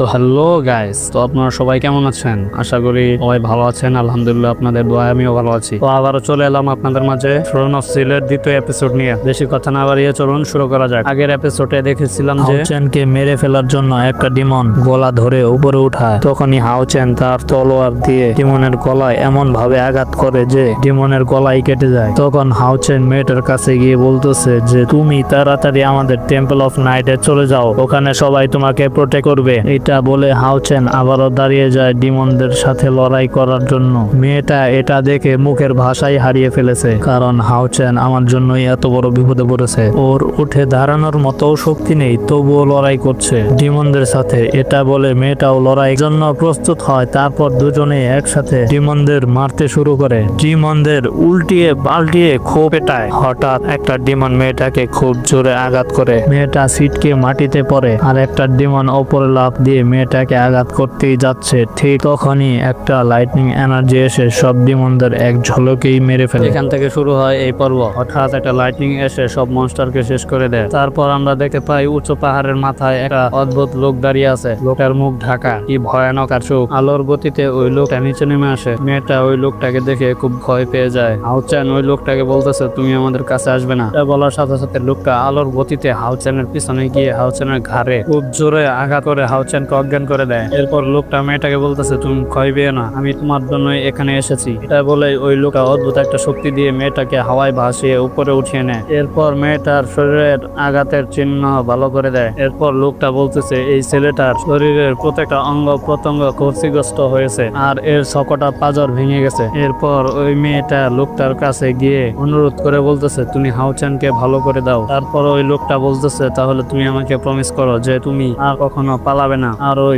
তো hello guys তো আপনারা সবাই কেমন আছেন? আশা করি সবাই ভালো আছেন আলহামদুলিল্লাহ আপনাদের দোয়ায় আমিও ভালো আছি। তো আবারও চলে এলাম আপনাদের মাঝে ফ্রন অফ সিলের দ্বিতীয় এপিসোড নিয়ে। বেশি কথা না বাড়িয়ে চলুন শুরু করা যাক। আগের এপিসোডে দেখেছিলাম যে হাউচেনকে মেরে ফেলার জন্য একটা ডিমন গলা ধরে উপরে উঠায়। তখনই হাউচেন তার তলোয়ার দিয়ে ডিমনের গলায় এমন ভাবে আঘাত করে যে ডিমনের গলায় কেটে যায়। তখন হাউচেন মেয়েটার কাছে গিয়ে বলতেছে যে তুমি তাড়াতাড়ি আমাদের টেম্পল অফ নাইটে চলে যাও। ওখানে সবাই তোমাকে প্রোটেক্ট করবে। এটা বলে, হাউচেন, আবারও দাঁড়িয়ে যায় ডিমনদের সাথে লড়াই করার জন্য। মেয়েটা এটা দেখে মুখের ভাষাই হারিয়ে ফেলেছে, কারণ হাউচেন আমার জন্যই এত বড় বিপদে পড়েছে। ওর উঠে দাঁড়ানোর মতো শক্তি নেই, তবুও লড়াই করছে। ডিমনদের সাথে এটা বলে মেয়েটাও লড়াই জন্য প্রস্তুত হয়, তারপর দুজনে একসাথে ডিমনদের মারতে শুরু করে। ডিমনদের উল্টিয়ে পাল্টিয়ে খোপ পেটায়। হঠাৎ একটা ডিমন মেয়েটাকে খুব জোরে আঘাত করে। মেয়েটা সিটকে মাটিতে পড়ে, আর একটা ডিমন ওপরে লাফ দিয়ে মেয়েটাকে আঘাত করতেই যাচ্ছে, ঠিক তখনই একটা লাইটনিং এনার্জি এসে সব ডিমনদের এক ঝলকেই মেরে ফেলে। এখান থেকে শুরু হয় এই পর্ব। হঠাৎ একটা লাইটনিং এসে সব মনস্টারকে শেষ করে দেয়। তারপর আমরা দেখতে পাই উচ্চ পাহাড়ের মাথায় একটা অদ্ভুত লোক দাঁড়িয়ে আছে। লোকটার মুখ ঢাকা, কি ভয়ানক আর চোখ। আলোর গতিতে ওই লোকটা নিচে নেমে আসে। মেয়েটা ওই লোকটাকে দেখে খুব ভয় পেয়ে যায়। হাউচান ওই লোকটাকে বলতেছে, তুমি আমাদের কাছে আসবে না। বলার সাথে সাথে লোকটা আলোর গতিতে হাউচানের পিছনে গিয়ে হাউচানের ঘাড়ে খুব জোরে আঘাত করে হাউচানকে অজ্ঞান করে দেয়। এরপর লোকটা মেয়েটাকে বলতেছে, তুমি পেয়ে না, আমি তোমার জন্য এখানে এসেছি। এটা বলে ওই লোকটা অদ্ভুত একটা শক্তি দিয়ে মেয়েটাকে হাওয়ায় ভাসিয়ে উপরে উঠিয়ে নেয়। এরপর মেয়েটার শরীরের আঘাতের চিহ্ন ভালো করে দেয়। এরপর লোকটা বলতেছে, এই ছেলেটার শরীরের প্রত্যেকটা অঙ্গ প্রত্যঙ্গ ক্ষতিগ্রস্ত হয়েছে আর এর সকটা পাজর ভেঙে গেছে। এরপর ওই মেয়েটা লোকটার কাছে গিয়ে অনুরোধ করে বলতেছে, তুমি হাউচানকে ভালো করে দাও। তারপর ওই লোকটা বলতেছে, তাহলে তুমি আমাকে প্রমিস করো যে তুমি আর কখনো পালাবে না। আর ওই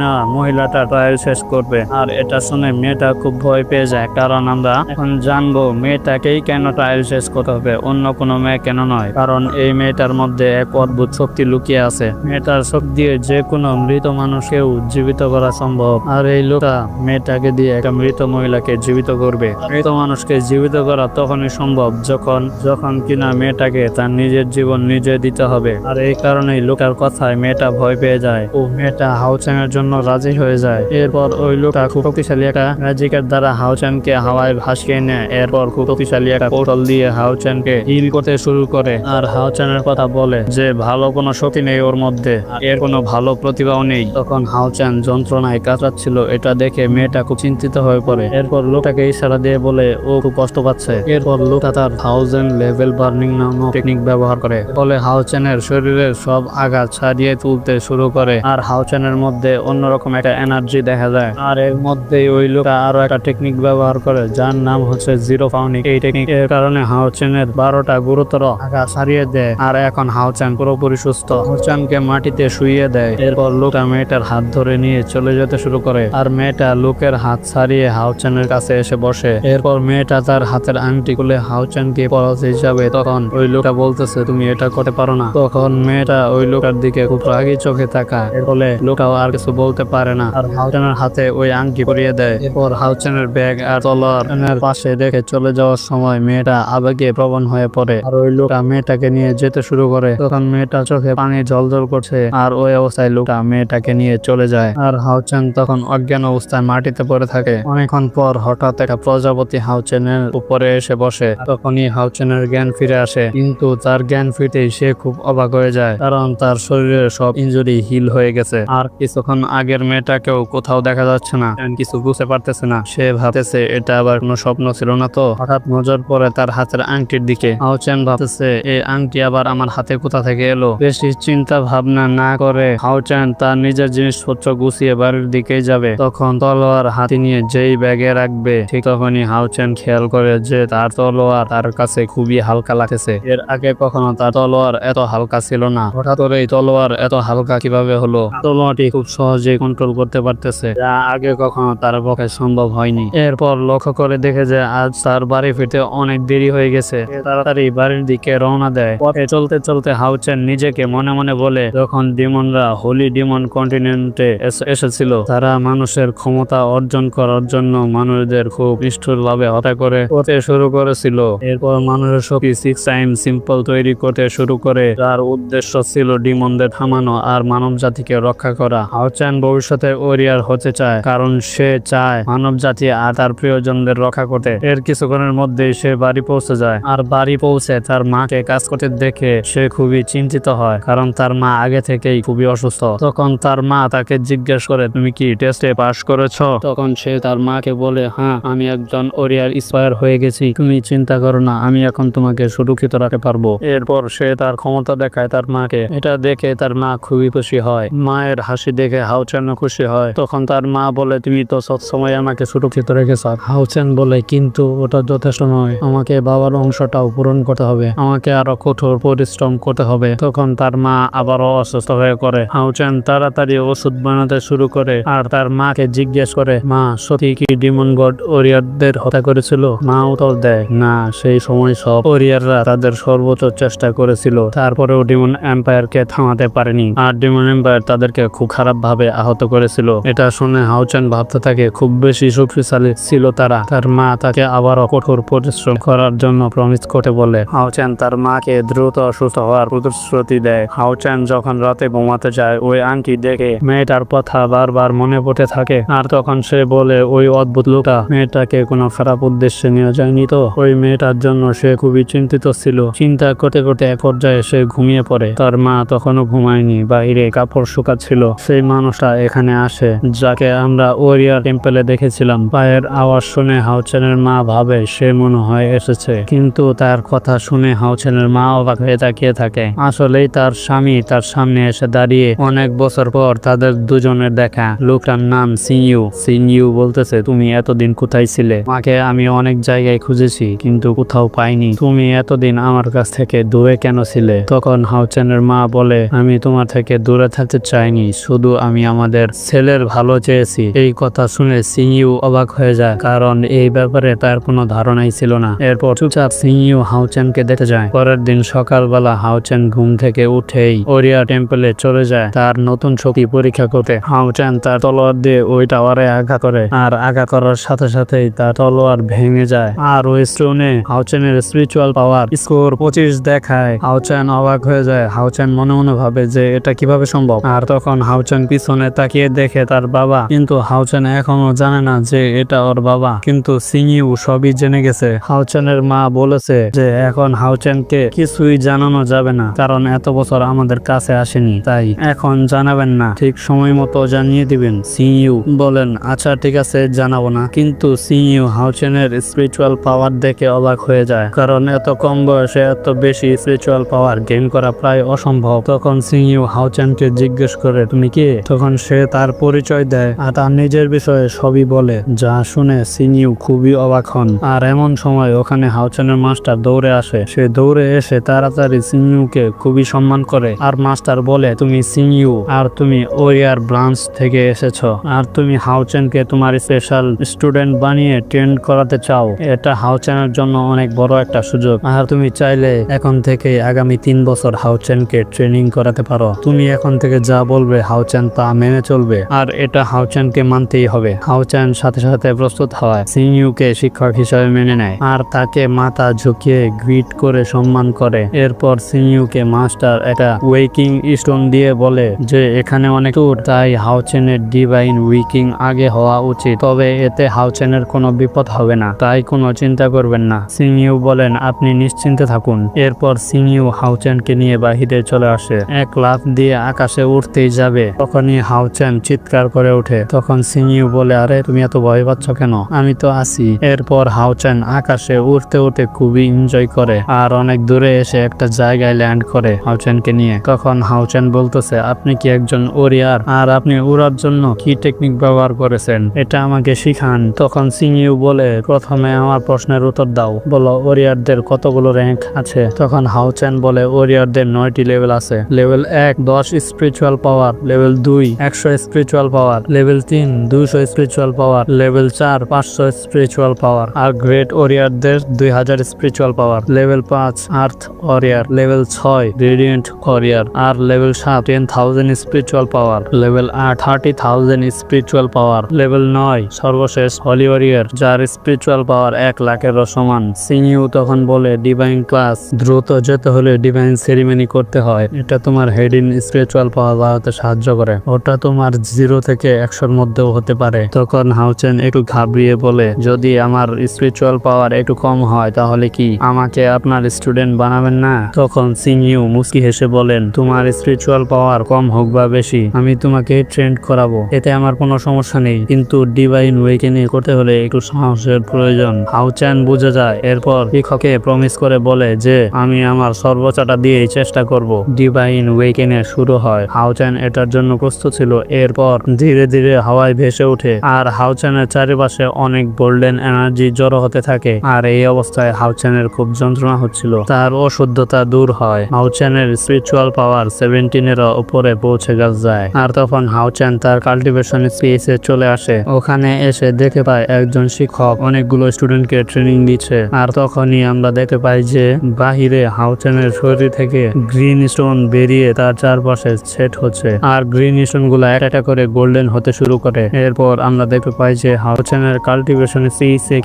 নেওয়া মহিলাটা ট্রায়াল শেষ করবে। আর এটা শুনে মেয়েটা খুব ভয় পেয়ে যায়, কারণ আমরা এখন জানব মেয়েটাকেই কেন ট্রায়াল শেষ করতে হবে, অন্য কোনো মেয়ে কেন নয়। কারণ এই মেয়েটার মধ্যে এক অদ্ভুত শক্তি লুকিয়ে আছে। মেয়েটার শক্তি দিয়ে যে কোনো মৃত মানুষকেও জীবিত করা সম্ভব। আর এই লোকটা মেয়েটাকে দিয়ে একটা মৃত মহিলাকে জীবিত করবে। মৃত মানুষকে জীবিত করা তখনই সম্ভব যখন যখন কিনা মেয়েটাকে তার নিজের জীবন নিজে দিতে হবে। আর এই কারণেই লোকটার কথায় মেয়েটা ভয় পেয়ে যায়। ও মেয়েটা হাউচানের জন্য রাজি হয়ে যায়। এরপর ওই লোকটা খুব শক্তিশালী একটা ম্যাজিকের দ্বারা হাউচানকে হাওয়ায় ভাসিয়ে নেয়। এরপর খুব শক্তিশালী একটা কৌশল দিয়ে হাউচানকে হিল করতে শুরু করে আর হাউচানের কথা বলে যে, ভালো কোনো শক্তি নেই ওর মধ্যে এর কোনো ভালো প্রতিভাও নেই। তখন হাউচান যন্ত্রণায় কাতরাচ্ছিল। এটা দেখে মেয়েটা খুব চিন্তিত হয়ে পড়ে। এরপর লোকটাকে ইশারা দিয়ে বলে, ও খুব কষ্ট পাচ্ছে। এরপর লোকটা তার থাউজেন্ড লেভেল বার্নিং নামক টেকনিক ব্যবহার করে। ফলে হাউচানের শরীরের সব আঘাত ছাড়িয়ে তুলতে শুরু করে আর হাউচানের মধ্যে অন্যরকম একটা এনার্জি দেখা যায়। আর এর মধ্যে ওই লোকটা আরও একটা টেকনিক ব্যবহার করে, যার নাম হচ্ছে জিরো ফাউনিক এই টেকনিক এর কারণে হাউচানের বারোটা গুরুতর আঘাত ছাড়িয়ে দেয়, আর এখন হাউচান পুরোপুরি সুস্থ। হাউচানকে মাটিতে শুইয়ে দেয়, এরপর লোকটা মেয়েটার হাত ধরে নিয়ে চলে যেতে শুরু করে, আর মেয়েটা লোকের হাত ছাড়িয়ে হাউচানের কাছে এসে বসে। এরপর মেয়েটা তার হাতের আংটি খুলে হাউচানকে পড়াতে হিসাবে তখন ওই লোকটা বলতেছে, তুমি এটা করতে পারো না। তখন মেয়েটা ওই লোকটার দিকে খুব রাগি চোখে তাকায়। এর ফলে লোকটাও আর কিছু বলতে পারে না। আর হাউচানের হাতে ওই আংটি পরিয়ে দেয়। এরপর হাউচানের ব্যাগ আর তলোয়ার পাশে রেখে চলে যাওয়ার সময় মেয়েটা আবেগে প্রবণ হয়ে পড়ে। আর ওই লোকটা মেয়েটাকে নিয়ে যেতে শুরু করে। তখন মেয়েটা চোখে পানি জল করছে আর ওই অবস্থায় লোকটা মেয়েটাকে নিয়ে চলে যায়। আর হাউচান তখন অজ্ঞান অবস্থায় মাটিতে পড়ে থাকে। অনেকক্ষণ পর হঠাৎ একটা প্রজাপতি হাউচেনের উপরে এসে বসে। তখনই হাউচেনের জ্ঞান ফিরে আসে। কিন্তু তার জ্ঞান ফিরতেই সে খুব অবাক হয়ে যায়। কারণ তার শরীরের সব ইনজুরি হিল হয়ে গেছে। আর কিছুক্ষণ আগের মেয়েটাকেও কোথাও দেখা যাচ্ছে না। কিছু বুঝতে পারতেছে না। সে ভাবতেছে, এটা আবার কোনো স্বপ্ন ছিল না তো? হঠাৎ নজর পড়ে তার হাতের আংটির দিকে। হাউচেন ভাবতেছে, এই আংটি আবার আমার হাতে কোথা থেকে এলো? বেশি চিন্তা ভাবনা না করে হাউচেন তার নিজের জিনিসপত্র গুছিয়ে বাড়ির দিকে যাবে। তখন তলোয়ার হাতে নিয়ে যেই ব্যাগে রাখবে, ঠিক তখনই হাউচেন খেয়াল করে যে তার তলোয়ার তার কাছে খুবই হালকা লাগতেছে। এর আগে কখনো তার তলোয়ার এত হালকা ছিল না। হঠাৎ করে এই তলোয়ার এত হালকা কীভাবে হলো? তলোয়ারটি খুব সহজেই কন্ট্রোল করতে পারতেছে। যা আগে কখনো তার পক্ষে সম্ভব হয়নি। এরপর লক্ষ্য করে দেখে যে আজ তার বাড়ি ফিরতে অনেক দেরি হয়ে গেছে। তাড়াতাড়ি বাড়ির দিকে রওনা দেয়। পথে চলতে চলতে হাউচেন নিজেকে মনে মনে বলে, যখন ডিমনরা হোলি ডিমন কন্টিনেন্টে এসেছিল, তারা মানুষের ক্ষমতা অর্জন করার জন্য মানুষদের খুব নিষ্ঠুর ভাবে হত্যা করে করতে শুরু করেছিল। এরপর মানুষের শক্তি সিক্স টাইম সিম্পল তৈরি করতে শুরু করে। যার উদ্দেশ্য ছিল ডিমনদের থামানো আর মানব জাতিকে রক্ষা করা। হাওচান ভবিষ্যতে ওরিয়ার হতে চায়, কারণ সে চায় মানব জাতি আর তার প্রিয়জনদের রক্ষা করতে। এর কিছুক্ষণের মধ্যেই সে বাড়ি পৌঁছে যায়। আর বাড়ি পৌঁছে তার মাকে কাজ করতে দেখে সে খুবই চিন্তিত হয়, কারণ তার মা আগে থেকেই খুবই অসুস্থ। তখন তার মা তাকে জিজ্ঞেস করে, তুমি কি টেস্টে পাশ করেছ? তখন সে তার মাকে বলে হ্যাঁ আমি একজন ওরিয়ার ইন্সপায়ার হয়ে গেছি। তুমি চিন্তা করো না, আমি এখন তোমাকে সুরক্ষিত রাখতে পারব। এরপর সে তার ক্ষমতা দেখায় তার মাকে। এটা দেখে তার মা খুবই খুশি হয়। মায়ের হাসি দেখে হাউচেন খুশি হয়। তখন তার মা বলে, তুমি তো সবসময় আমাকে সুরক্ষিত রেখেছ। হাউচেন বলে, কিন্তু ওটা যথেষ্ট নয়। আমাকে বাবার অংশটাও পূরণ করতে হবে। আমাকে আরও কঠোর পরিশ্রম করতে হবে। তখন তার মা আবারও অসুস্থ হয়ে পড়ে। হাউচেন তাড়াতাড়ি ওষুধ বানাতে শুরু করে আর তার মাকে জিজ্ঞেস করে, মা, সত্যি কি ডিমন গড ওরিয়ারদের হত্যা করেছিল? মা উত্তর দেয়, না, সেই সময় সব ওরিয়াররা তাদের সর্বোচ্চ চেষ্টা করেছিল। তারপরেও ডিমন এম্পায়ারকে থামাতে পারেনি। আর ডিমন এম্পায়ার তাদেরকে খুব খারাপ ভাবে আহত করেছিল। এটা শুনে হাউচেন ভাবতে থাকে, খুব বেশি শক্তিশালী ছিল তারা। তার মা তাকে আবারও কঠোর পরিশ্রম করার জন্য প্রমিস করতে বলে। হাউচেন তার মাকে দ্রুত অসুস্থ হওয়ার প্রতিশ্রুতি দেয়। হাউচেন যখন রাতে ঘুমাতে যায়, ওই আংটি দেখে মেয়েটার কথা বারবার মনে পড়তে থাকে। আর তখন সে বলে, ওই অদ্ভুত লোকটা, মেয়েটাকে কোনো খারাপ উদ্দেশ্যে নিয়ে যায়নি তো? ওই মেয়েটার জন্য সে খুবই চিন্তিত ছিল। চিন্তা করতে করতে এক পর্যায়ে সে ঘুমিয়ে পড়ে। তার মা তখনও ঘুমায়নি। বাইরে কাপড় শুকাচ্ছিল সেই মানুষটা এখানে আসে, যাকে আমরা ওরিয়ার টেম্পেলে দেখেছিলাম। পায়ের আওয়াজ শুনে হাউচেনের মা ভাবে, সে মনে হয় এসেছে। কিন্তু তার কথা শুনে হাউচেনের মা অবাক হয়ে তাকিয়ে থাকে। আসলেই তার স্বামী তার সামনে এসে দাঁড়িয়ে অনেক বছর পর তাদের দুজনের দেখা। লোকটার নাম সিনইউ। সিনইউ বলতেছে, তুমি এতদিন কোথায় ছিলে? মাকে আমি অনেক জায়গায় খুঁজেছি, কিন্তু কোথাও পাইনি। তুমি এতদিন আমার কাছ থেকে দূরে কেন ছিলে? তখন হাউচেনের মা বলে, আমি তোমার থেকে দূরে থাকতে চাইনি, শুধু আমি আমাদের ছেলের ভালো চেয়েছি। এই কথা শুনে সিংইউ অবাক হয়ে যায়, কারণ এই ব্যাপারে তার কোনো ধারণাই ছিল না। এরপর চুপচাপ সিংইউ হাউচেনকে দেখতে যায়। পরের দিন সকালবেলা হাউচেন ঘুম থেকে উঠেই ওরিয়া টেম্পলে চলে যায় তার নতুন শক্তি পরীক্ষা করতে। হাউচেন তার তলোয়ার দিয়ে ওই টাওয়ারে আঘা করে আর আঘা করার সাথে সাথেই তার তলোয়ার ভেঙে যায় আর ওই স্টোনে হাউচেনের স্পিরিচুয়াল পাওয়ার স্কোর পঁচিশ দেখায়। হাউচেন অবাক হয়ে যায়। হাউচেন মনে মনে ভাবে যে এটা কীভাবে সম্ভব? আর তখন হাউচেন পিছনে তাকিয়ে দেখে তার বাবা। কিন্তু হাউচেন এখনও জানে না যে এটা ওর বাবা। কিন্তু সিংইউ সবই জেনে গেছে। হাউচেনের মা বলেছে যে এখন হাউচেনকে কিছুই জানানো যাবে না। কারণ এত বছর আমাদের কাছে আসেনি। তাই এখন জানাবেন না। ঠিক সময় মতো জানিয়ে দিবেন সিংইউ বলেন আচ্ছা ঠিক আছে, জানাব না। কিন্তু সিংইউ হাউচেনের স্পিরিচুয়াল পাওয়ার দেখে অবাক হয়ে যায়। কারণ এত কম বয়সে এত বেশি স্পিরিচুয়াল পাওয়ার গেইন করা প্রায় অসম্ভব। তখন সিংইউ হাউচেনকে জিজ্ঞেস করে, তুমি কে? তখন সে তার পরিচয় দেয় আর তার নিজের বিষয়ে সবই বলে। যা শুনে সিংইউ খুবই অবাক হন। আর এমন সময় ওখানে হাউচেনের মাস্টার দৌড়ে আসে। সে দৌড়ে এসে তাড়াতাড়ি সিংইউকে খুবই সম্মান করে আর মাস্টার বলে, তুমি সিংইউ আর তুমি ওরিয়ার ব্রাঞ্চ থেকে এসেছ। আর তুমি হাউচেনকে তোমার স্পেশাল স্টুডেন্ট বানিয়ে ট্রেন করাতে চাও। এটা হাউচেনের জন্য অনেক বড় একটা সুযোগ। আর তুমি চাইলে এখন থেকে আগামী তিন বছর হাউচেনকে ট্রেনিং করাতে পারো। তুমি এখন থেকে যা বলবে হাউচেন তা মেনে চলবে। আর এটা হাউচেনকে মানতেই হবে। হাউচেন সাথে সাথে প্রস্তুত হয়। সিংইউকে শিক্ষক হিসেবে মেনে নেয়। আর তাকে মাথা ঝুঁকিয়ে গ্রিট করে সম্মান করে। এরপর সিংইউকে মাস্টার একটা ওয়েকিং স্টোন দিয়ে বলে যে, এখানে অনেক টুর তাই হাউচেনের ডিভাইন উইকিং আগে হওয়া উচিত। তবে এতে হাউচেনের কোনো বিপদ হবে না। তাই কোনো চিন্তা করবেন না। সিংইউ বলেন, আপনি নিশ্চিন্তে থাকুন। এরপর সিংইউ হাউচেনকে নিয়ে বাহিরে চলে আসে। এক লাফ দিয়ে আকাশে উঠতেই যাবে। তখনই হাউচেন চিৎকার করে ওঠে। তখন সিংইউ বলে, আরে, তুমি এত ভয় পাচ্ছ কেন? আমি তো আছি। এরপর হাউচেন আকাশে উঠতে উঠতে খুবই এনজয় করে আর অনেক দূরে এসে একটা জায়গায় ল্যান্ড করে হাউচেনকে নিয়ে। তখন হাউচেন বলতেছে, আপনি কি একজন ওরিয়ার? আর আপনি উড়ার জন্য কি টেকনিক ব্যবহার করেছেন? এটা আমাকে শিখান। তখন সিংইউ বলে, প্রথমে আমার প্রশ্নের উত্তর দাও। বলো, ওরিয়ারদের কতগুলো র্যাঙ্ক আছে? তখন হাউচেন বলে, ওরিয়ারদের নয়টি লেভেল আছে। লেভেল এক, দশ স্পিরিচুয়াল পাওয়ার লেভেল দুই, একশো স্পিরিচুয়াল পাওয়ার লেভেল তিন, দুইশো স্পিরিচুয়াল পাওয়ার লেভেল চার, পাঁচশো স্পিরিচুয়াল পাওয়ার আর গ্রেট ওরিয়ারদের দুই হাজার স্পিরিচুয়াল পাওয়ার লেভেল পাঁচ আর্থ ওরিয়ার লেভেল ছয় রেডিয়েন্ট ওরিয়ার আর লেভেল সাত ten thousand spiritual power level আট thirty thousand spiritual power level নয়, সর্বশেষ হলি ওরিয়ার যার স্পিরিচুয়াল পাওয়ার এক লাখেরও সমান। সিনিউ তখন বলে ডিভাইন ক্লাস দ্রুত যেতে হলে ডিভাইন সেরিমনি করতে হয়। এটা তোমার হেড ইন স্পিরিচুয়াল পাওয়ার হতে সাহায্য করে। ওটা তোমার জিরো থেকে একশোর মধ্যেও হতে পারে। তখন হাউচেন একটু ঘাবড়িয়ে বলে, যদি আমার স্পিরিচুয়াল পাওয়ার একটু কম হয় তাহলে কি? আমাকে আপনার স্টুডেন্ট বানাবেন না? তখন সিংইউ মুস্কি হেসে বলেন, তোমার স্পিরিচুয়াল পাওয়ার কম হোক বা বেশি, আমি তোমাকে ট্রেন্ড করাবো। এতে আমার কোনো সমস্যা নেই। কিন্তু ডিভাইন ওয়েকেনে করতে হলে একটু সাহসের প্রয়োজন। হাউচ্যান বুঝে যায়। এরপর শিক্ষকে প্রমিস করে বলে যে, আমি আমার সর্বোচ্চটা দিয়েই চেষ্টা করব। ডিভাইন ওয়েকেনে শুরু হয়। হাউচ্যান এটার জন্য প্রস্তুত ছিল। এরপর ধীরে ধীরে হাওয়ায় ভেসে ওঠে আর হাউচ্যানের চারিপাশে অনেক গোল্ডেন এনার্জি জড়ো হতে থাকে আর এই অবস্থায় হাউচ্যানের খুব যন্ত্রণা হচ্ছিল। তার অশুদ্ধতা দূর হয়। হাউচ্যানের স্পিরিচুয়াল পাওয়ার সেভেন্টিনের উপরে পৌঁছে গেছে যায়। আর তখন হাউচ্যান তার কাল্টিভেশন স্পেসে চলে আসে। ওখানে এসে দেখে পায় একজন শিক্ষক অনেকগুলো স্টুডেন্টকে ট্রেনিং দিচ্ছে। আর তখনই আমরা দেখতে পাই যে বাহিরে হাউচ্যানের শরীর থেকে গ্রিন স্টোন বেরিয়ে তার চারপাশে সেট হচ্ছে। আর গ্রিন স্টোনগুলো একটা একটা করে গোল্ডেন হতে শুরু করে। এরপর আমরা দেখতে পাই যে হাউচ্যানের কাল্টিভেশন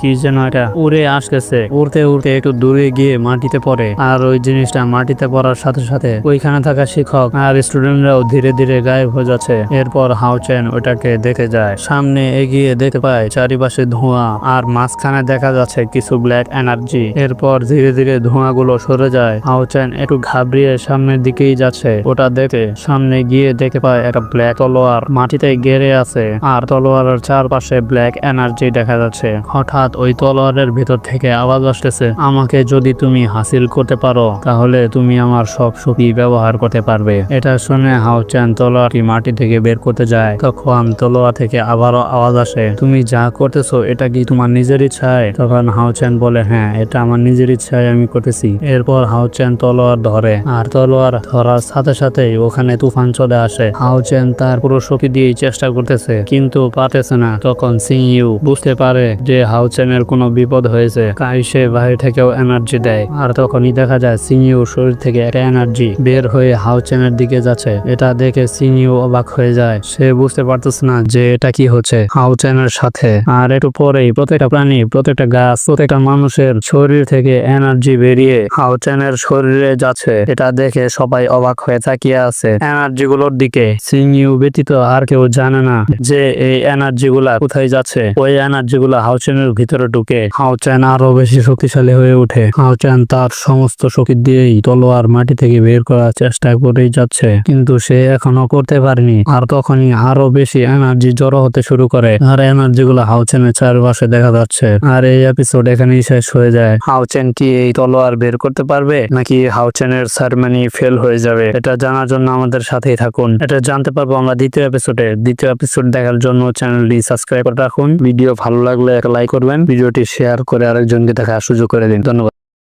কি যেন এটা উড়ে আসতেছে। উড়তে উড়তে একটু দূরে গিয়ে মাটিতে পড়ে। আর ওই জিনিসটা মাটিতে পড়ার সাথে সাথে ওইখানে থাকা শিক্ষক আর স্টুডেন্টরাও ধীরে ধীরে গায়েব হয়ে যাচ্ছে। এরপর হাউচেন ওটাকে দেখে যায়। সামনে এগিয়ে দেখতে পায় চারিপাশে ধোঁয়া আর মাঝখানে দেখা যাচ্ছে কিছু ব্ল্যাক এনার্জি এরপর ধীরে ধীরে ধোঁয়াগুলো সরে যায়। হাউচেন একটু ঘাবড়িয়ে সামনের দিকেই যাচ্ছে। ওটা দেখে সামনে গিয়ে দেখতে পায় একটা ব্ল্যাক তলোয়ার মাটিতে গেড়ে আছে। আর তলোয়ারের চারপাশে ব্ল্যাক এনার্জি দেখা যাচ্ছে। হঠাৎ ওই তলোয়ারের ভিতর থেকে আওয়াজ আসতেছে, আমাকে যদি তুমি হাসিল করতে পারো, তাহলে তুমি আমার সব শক্তি ব্যবহার করতে পারবে। এটা শুনে হাউচান তলোয়ারটি মাটি থেকে বের করতে যায়। তখন তলোয়ার থেকে আবারও আওয়াজ আসে, তুমি যা করতেছো, এটা কি তোমার নিজের ইচ্ছায়? তখন হাউচান বলে হ্যাঁ এটা আমার নিজের ইচ্ছায় আমি করতেছি। এরপর হাউচেন তলোয়ার ধরে, আর তলোয়ার ধরার সাথে সাথেই ওখানে তুফান চলে আসে। হাউচেন তার পুরো শক্তি দিয়েই চেষ্টা করতেছে, কিন্তু পারতেছে না। তখন সিংইউ বুঝতে পারে যে হাউচেনের কোনো বিপদ হয়েছে। তাই সে বাইরে থেকেও এনার্জি দেয়। আর তখনই দেখা যায় সিংইউ শরীর থেকে একটা এনার্জি বের হয়ে হাউচেনের দিকে যাচ্ছে। এটা দেখে সিংইউ অবাক হয়ে যায়। সে বুঝতে পারতেছে না যে এটা কি হচ্ছে হাউচেনের সাথে। আর একটু পরেই প্রত্যেকটা প্রাণী, প্রত্যেকটা গাছ, প্রত্যেকটা মানুষের শরীর থেকে এনার্জি বেরিয়ে হাও হাউচেনের শরীরে যাচ্ছে। এটা দেখে সবাই অবাক হয়ে তাকিয়ে আছে। এনার্জি গুলোর দিকে সিংইউ ব্যতীত আর কেউ জানে না যে এই এনার্জি গুলা কোথায় যাচ্ছে। ওই এনার্জি গুলা হাউচেনের ভিতরে ঢুকে হাউচেন আরও বেশি শক্তিশালী হয়ে ওঠে। হাউচেন তার সমস্ত শক্তি দিয়েই তলোয়ার মাটি থেকে বের করার চেষ্টা করেই যাচ্ছে। কিন্তু সে এখনও করতে পারেনি আর তখনই আরও বেশি এনার্জি জড়ো হতে শুরু করে আর এনার্জি গুলো হাউচেনের চারপাশে দেখা যাচ্ছে। আর এই এপিসোড এখানেই শেষ হয়ে যায়। হাউচেন কি এই তলোয়ার বের করতে পারবে? নাকি হাউচেনের সারমানি ফেল হয়ে যাবে? এটা জানার জন্য আমাদের সাথেই থাকুন। এটা জানতে পারব আমরা দ্বিতীয় এপিসোডে দ্বিতীয় এপিসোড দেখার জন্য চ্যানেলটি সাবস্ক্রাইব করে রাখুন। ভিডিও ভালো লাগলে একটা লাইক করবেন। ভিডিওটি শেয়ার করে আরেকজনকে দেখার সুযোগ করে দিন। ধন্যবাদ।